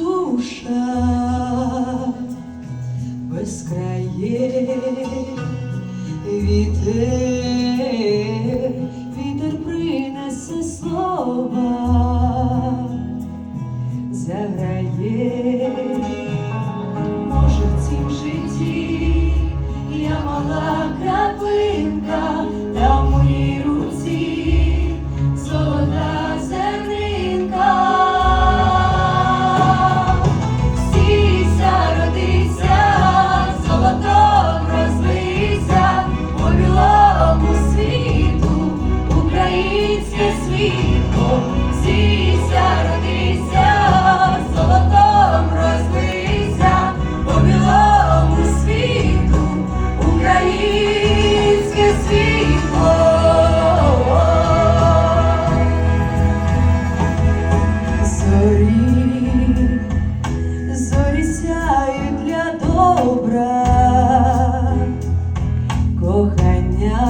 душа безкрає вітер, вітер принесе слова, заграє, може в цім житті я мала. українське світло, сійся, родися, золотом розбийся, по білому світу, українське світло. Зорі, зорі сяють для добра, кохання.